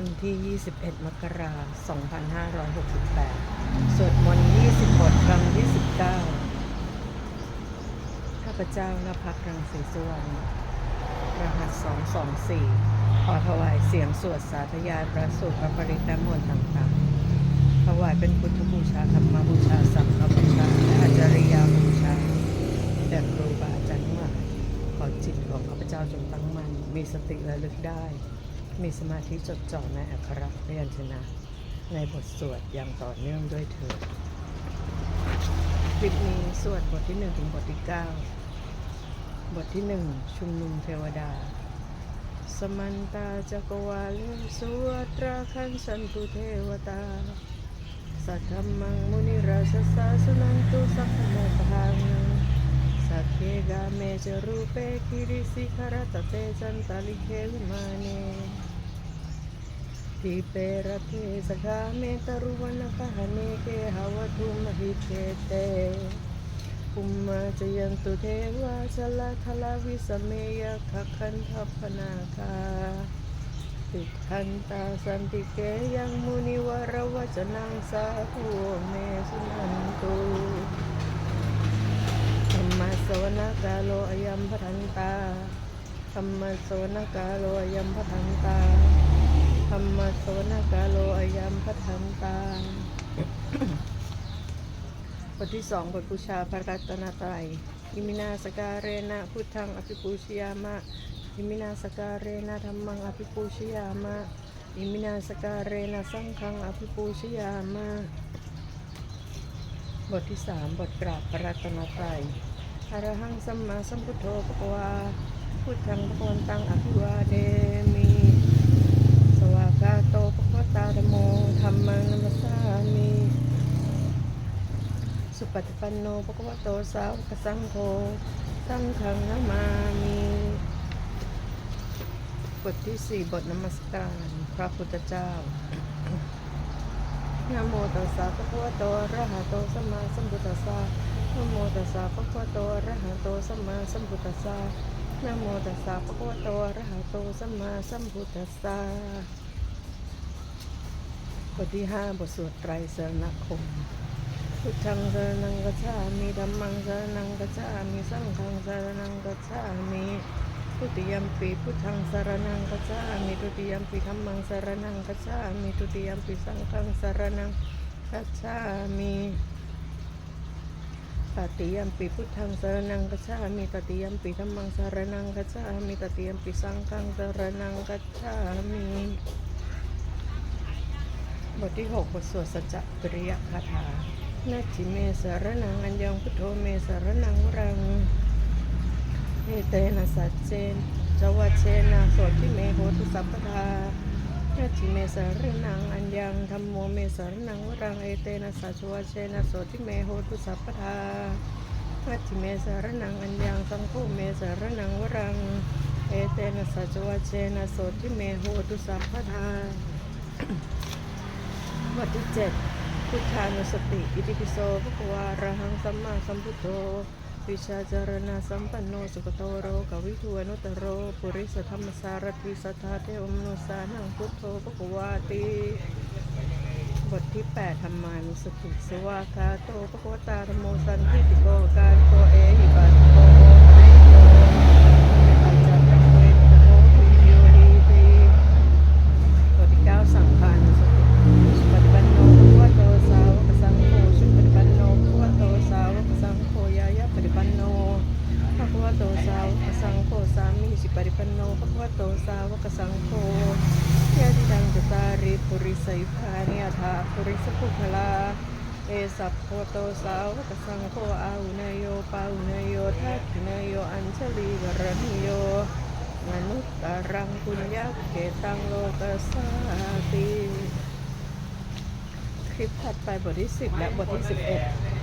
วันที่ 21 มกราคม 2568 สวดมนต์20บทครั้งที่19ข้าพเจ้านภักรังสีสวรรณรหัส 224 ขอถวายเสียงสวดสาธยายพระสูตรพระปริตรมนต์ต่างๆ ถวายเป็นพุทธบูชาธรรมบูชา สังฆบูชาและอาจาริยาบูชาแด่ครูบาอาจารย์ทั้งหลายขอจิตของข้าพเจ้าจงตั้งมั่นมีสติระลึกได้ มีสมาธิจดจ่อในอักขระพยัญชนะ ในบทสวดอย่างต่อเนื่องด้วยเถิดคลิปนี้สวดบทที่ 1 ถึงบทที่ 9 บทที่ 1 ชุมนุมเทวดา สมันตาจักวาลสวตราคันสันตุเทวตา สัทธมมังมุนิราชสาสุนันตุสัพพโมพังสัพเพกาเมจรูเปคิริสิขรตเตจันตาลิเควิมาเน ทิเปรเทสกาเมตารุวันกหเนเกหาวตุมหิเทเตอุมมาจยันตุเทวาชลาทลาวิสเมยคัคคันทพนาคาติทันตาสันติเกยังมุนิวรวจนังสาภูเมสุนันตุธรรมสวนกาโลยัมพทันตาธรรมสวนกาโลยัมพทันตา ธรรมสวนกาโลอยัมพทันตาบทที่สองบทบูชาพระรัตนตรัยอิมินาสการเรนะพุทธังอภิปูชยามะอิมินาสการเรนะธรรมังอภิปูชยามะอิมินาสการเรนะสังฆังอภิปูชยามะบทที่สามบทกราบพระรัตนตรัยอรหังสัมมาสัมพุทโธปะวาพุทธังพระวันตังอภิวาเดมิ สวากาโตปะควตาธโมธรรมังนัมสสามิ สุปฏิปันโนภควโตสาวกสังโฆสังฆังนามามิบทที่สี่บทนมัสการ พระพุทธเจ้านโมตัสสะภะควโตอระหะโตสัมมาสัมพุทธัสสะนโมตัสสะภะควโตอระหะโตสัมมาสัมพุทธัสสะนโมตัสสะภะควโตอระหะโตสัมมาสัมพุทธัสสะบทที่ห้าบทสวดไตรสรณคม พุทธังสรณังกัจฉามิธัมมังสรณังกัจฉามิสังฆังสรณังกัจฉามิทุติยมปีพุทธังสรณังกัจฉามิทุติยมปีธัมมังสรณังกัจฉามิทุติยมปีสังฆังสรณังกัจฉามิตติยมปีพุทธังสรณังกัจฉามิตติยมปีธัมมังสรณังกัจฉามิตติยมปีสังฆังสรณังกัจฉามิบทที่หกบทสวดสัจจกริยคาถา นัตถิเมสารนังอัญญังพุทโธเมสารนังวรังเอเตนะสัจเจนจวัเชนะโสทิเมโหตุสัพพทานัตถิเมสารนังอัญญังธรรมโมเมสารนังวรังเอเตนะสัจวัเชนะโสทิเมโหตุสัพพทานัตถิเมสารนังอัญญังสังโฆเมสารนังวรังเอเตนะสัจวัเชนะโสทิเมโหตุสัพพทาบทที่เจ็ด พุทธานุสติ อิติปิโสภควาระหังสัมมาสัมพุทโธ วิชาจารณะสัมปันโนสุขโตโรกวิทูอนุตโร ปุริสธรรมสารติสัทธาเทอมนุสานังพุทโธภควาติบทที่ 8 ธรรมานุสติสวากาโตภควตาธรรมโมสันติติโกการโตเอหิปัสโกโอเรโยปัจจัตตังเวทโกวิโยหีติบทที่เก้าสังฆานุสติ สุปฏิปันโนภะคะวะโตสาวกสังโฆสุปฏิปันโนภะคะวะโตสาวกสังโฆยายะปฏิปันโนภะคะวะโตสาวกสังโฆสามีสิปฏิปัน โนภะคะวะโตสาวกสังโฆยะติดังจตาริปุริสัยภานิอัฏฐาปุริสปุคลา เอสัพโคโตสาวกสังโฆอาหุนโยปาหุนโยทักขินโยอัญชลีวรณิโยมนุตตรังปุญญเกตังโลกัสสาติคลิปถัดไปบทที่ 10 และบทที่ 11